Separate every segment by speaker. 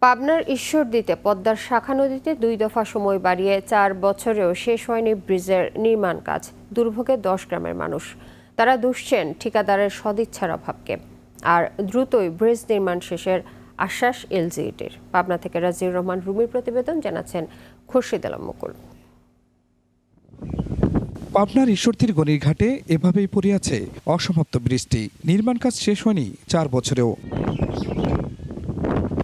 Speaker 1: পাবনার ঈশ্বরদীতে, পদ্মার শাখা নদীতে দুই দফা সময় বাড়িয়ে চার বছরেও শেষ হয়নি ব্রিজের নির্মাণ কাজ। দুর্ভোগে দশ গ্রামের মানুষ। তারা দুষছেন ঠিকাদারের সদিচ্ছার অভাবকে। আর দ্রুতই ব্রিজ নির্মাণ শেষের আশ্বাস এলজিইটির। পাবনা থেকে রাজিউর রহমান, রুমির প্রতিবেদন জানাচ্ছেন খুরশিদ আলম মুকুল।
Speaker 2: পাবনার ঈশ্বরদীর গণির ঘাটে এভাবেই পড়ে আছে অসমাপ্ত বৃষ্টি নির্মাণ কাজ শেষ হয়নি চার বছরেও।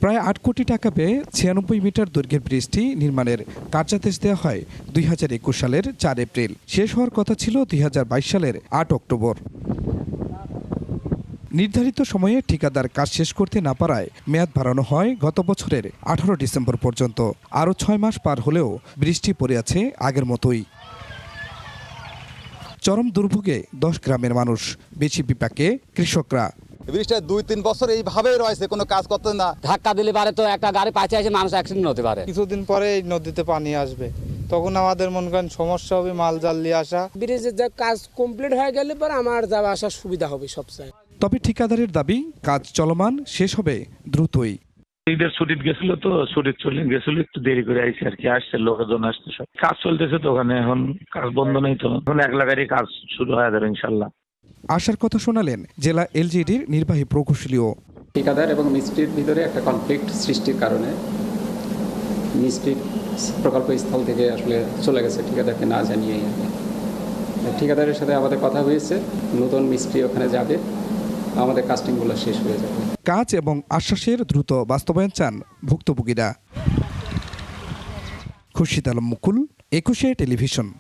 Speaker 2: প্রায় আট কোটি টাকা ব্যয়ে ছিয়ানব্বই মিটার দৈর্ঘ্যের ব্রিজটি নির্মাণের কার্যাদেশ দেওয়া হয় দুই হাজার একুশ সালের চার এপ্রিল। শেষ হওয়ার কথা ছিল দুই হাজার বাইশ সালের আট অক্টোবর। নির্ধারিত সময়ে ঠিকাদার কাজ শেষ করতে না পারায় মেয়াদ বাড়ানো হয় গত বছরের আঠারো ডিসেম্বর পর্যন্ত। আরও ছয় মাস পার হলেও বৃষ্টি পড়ে আছে আগের মতোই। চরম দুর্ভোগে দশ গ্রামের মানুষ, বেশি বিপাকে কৃষকরা।
Speaker 3: ব্রিজটা দুই তিন বছর এইভাবেই রয়েছে কোনো কাজ করতে না।
Speaker 4: ধাক্কা দিলে পারে তো একটা গাড়ি পাঁচে আছে মানুষ অ্যাক্সিডেন্ট হতে পারে।
Speaker 5: কিছুদিন পরে এই নদীতে পানি আসবে। তখন আমাদের মনে করেন সমস্যা হবে মাল জাল নিয়ে আসা।
Speaker 6: ব্রিজের যে কাজ কমপ্লিট হয়ে গেলে পরে আমার যাওয়া আসার সুবিধা হবে সবচেয়ে।
Speaker 2: তবে ঠিকাদারের দাবি কাজ চলমান শেষ হবে দ্রুতই।
Speaker 7: ঈদের ছুটিতে গেছিল তো ছুটির চলে গেছিল একটু দেরি করে আইসি আর কি আসছে লোকজন আসছে সব। কাজ চলতেছে তো ওখানে এখন কাজ বন্ধ নেই তো। এখন এক লাগারই কাজ শুরু হয়ে যাবে ইনশাল্লাহ।
Speaker 2: আশার কথা শোনালেন জেলা এলজিডির নির্বাহী প্রকৌশলীও।
Speaker 8: ঠিকাদার এবং মিস্ত্রির ভিতরে একটা কনফ্লিক্ট সৃষ্টির কারণে মিস্ত্রি প্রকল্প স্থল থেকে আসলে চলে গেছে ঠিকাদারকে না কি। ঠিকাদারের সাথে আমাদের কথা হয়েছে নতুন মিস্ত্রি ওখানে যাবে আমাদের কাস্টিংগুলো শেষ হয়ে যাবে।
Speaker 2: কাজ এবং আশ্বাসের দ্রুত বাস্তবায়ন চান ভুক্তভোগীরা। খুরশিদ আলম মুকুল একুশে টেলিভিশন।